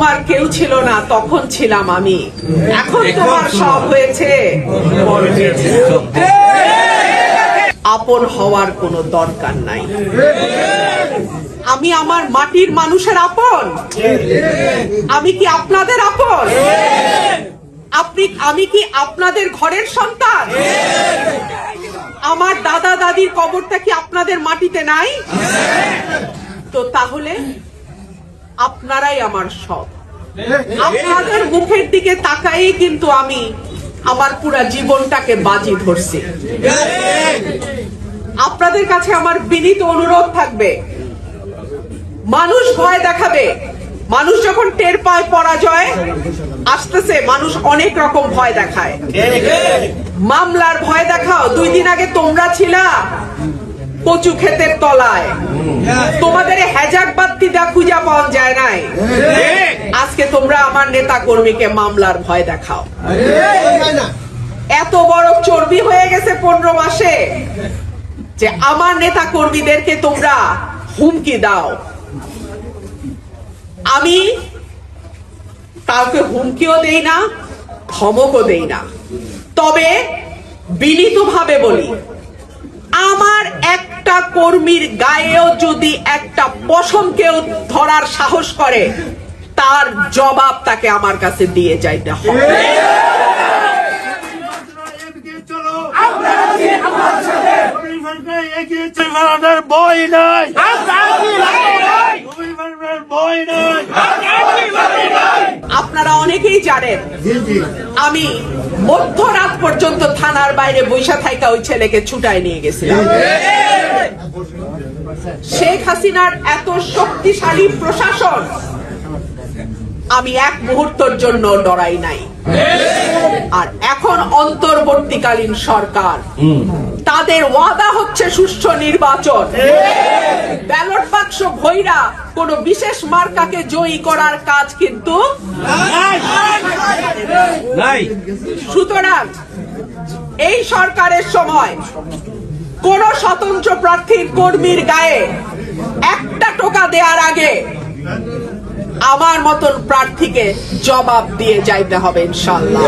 তোমার কেউ ছিল না, তখন ছিলাম আমি। এখন তোমার সব হয়েছে। আপন হওয়ার কোনো দরকার নাই। আমি আমার মাটির মানুষের আপন। আমি কি আপনাদের আপন? আপনি, আমি কি আপনাদের ঘরের সন্তান? আমার দাদা দাদির কবরটা কি আপনাদের মাটিতে নাই? তো তাহলে আপনারাই আমার সব। আপনাদের মুখের দিকে তাকাই কিন্তু আমি আমার পুরা জীবনটাকে বাজি ধরছি। আপনাদের কাছে আমার বিনীত অনুরোধ থাকবে। মানুষ ভয় দেখাবে। মানুষ যখন টের পায় পরাজয়, আসতেছে, মানুষ অনেক রকম ভয় দেখায়। মামলার ভয় দেখাও। দুই দিন আগে তোমরা ছিলা। কচু ক্ষেতের তলায়। তোমাদের হ্যাজাক বাত্তি দা খুঁজা পাওয়া যায় নাই। আজকে তোমরা আমার নেতা কর্মীকে মামলার ভয় দেখাও। এত বড় চর্বি হয়ে গেছে পনেরো মাসে যে আমার নেতা কর্মীদেরকে তোমরা হুমকি দাও। আমি কাউকে হুমকিও দেই না ধমকও দেই না। তবে বিনীতভাবে বলি আমার একটা কর্মীর গায়েও যদি একটা পশম কেউ ধরার সাহস করে, তার জবাব তাকে আমার কাছে দিয়ে যাইতে হবে। আপনারা অনেকেই জানেন, আমি মধ্যরাত পর্যন্ত থানার বাইরে বৈশা থাইকা ওই ছেলেকে ছুটায় নিয়ে গেছিলাম। শেখ হাসিনার এত শক্তিশালী প্রশাসন, আমি এক মুহূর্তের জন্য ডরাই নাই। আর এখন অন্তর্বর্তীকালীন সরকার তাদের ওয়াদা হচ্ছে সুষ্ঠু নির্বাচন। ব্যালট বাক্স ভৈরা কোন বিশেষ মার্কাকে জয়ী করার কাজ কিন্তু সুতরাং এই সরকারের সময় কোন স্বতন্ত্র প্রার্থীর কর্মীর গায়ে একটা টোকা দেওয়ার আগে আমার মতন প্রার্থীকে জবাব দিয়ে যাইতে হবে ইনশাল্লাহ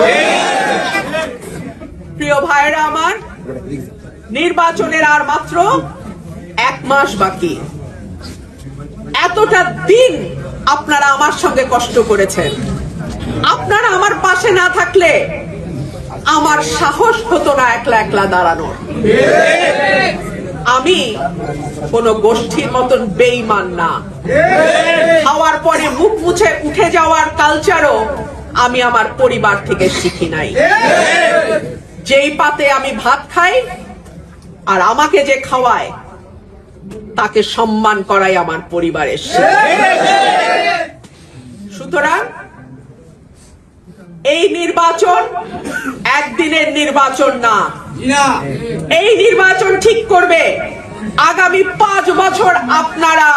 প্রিয় ভাইরা আমার নির্বাচনের আর মাত্র এক মাস বাকি। এতটা দিন আপনারা আমার সঙ্গে কষ্ট করেছেন। আপনারা আমার পাশে না থাকলে আমার সাহস হতো না একলা একলা দাঁড়ানোর। আমি কোন গোষ্ঠীর মতন বেইমান না। খাওয়ার পরে মুখ মুছে উঠে যাওয়ার কালচারও আমি আমার পরিবার থেকে শিখি নাই। যেই পাতে আমি ভাত খাই আর আমাকে যে খাওয়ায়, তাকে সম্মান করাই আমার পরিবারের সুতরাং, এই নির্বাচন একদিনের নির্বাচন না। এই নির্বাচন ঠিক করবে। আগামী পাঁচ বছর আপনারা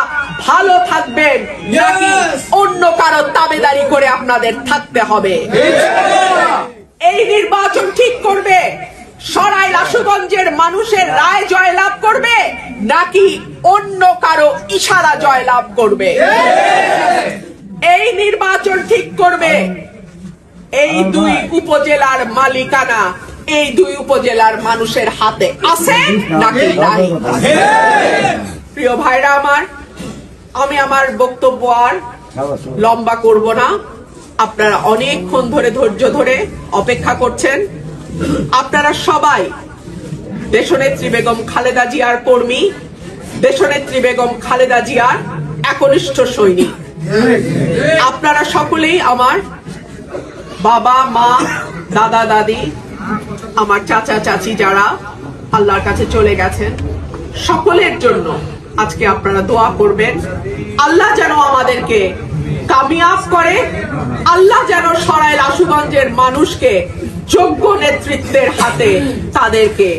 ভালো থাকবেন। নাকি অন্য কারও তাবেদারি করে আপনাদের থাকতে হবে? এই নির্বাচন ঠিক করবে। সরাই লাশুগঞ্জের মানুষের রায় জয়লাভ করবে নাকি অন্য কারও ইশারা জয়লাভ করবে? এই নির্বাচন ঠিক করবে এই দুই উপজেলার মালিকানা, এই দুই উপজেলার মানুষের হাতে আছে নাকি নাই? প্রিয় ভাইরা আমার, আমি আমার বক্তব্য আর লম্বা করব না। আপনারা অনেকক্ষণ ধরে ধৈর্য ধরে অপেক্ষা করছেন। আপনারা সবাই, দেশনেত্রী বেগম খালেদা জিয়ার কর্মী, দেশনেত্রী বেগম খালেদা জিয়ার একনিষ্ঠ সৈনিক। আপনারা সকলেই আমার বাবা, মা, দাদা, দাদি, আমার চাচা, চাচি যারা আল্লাহর কাছে চলে গেছেন, সকলের জন্য আজকে আপনারা দোয়া করবেন। আল্লাহ যেন আমাদেরকে কামিয়াব করে আল্লাহ যেন সরাইল আশুগঞ্জের মানুষকে যোগ্য নেতৃত্বের হাতে তাদেরকে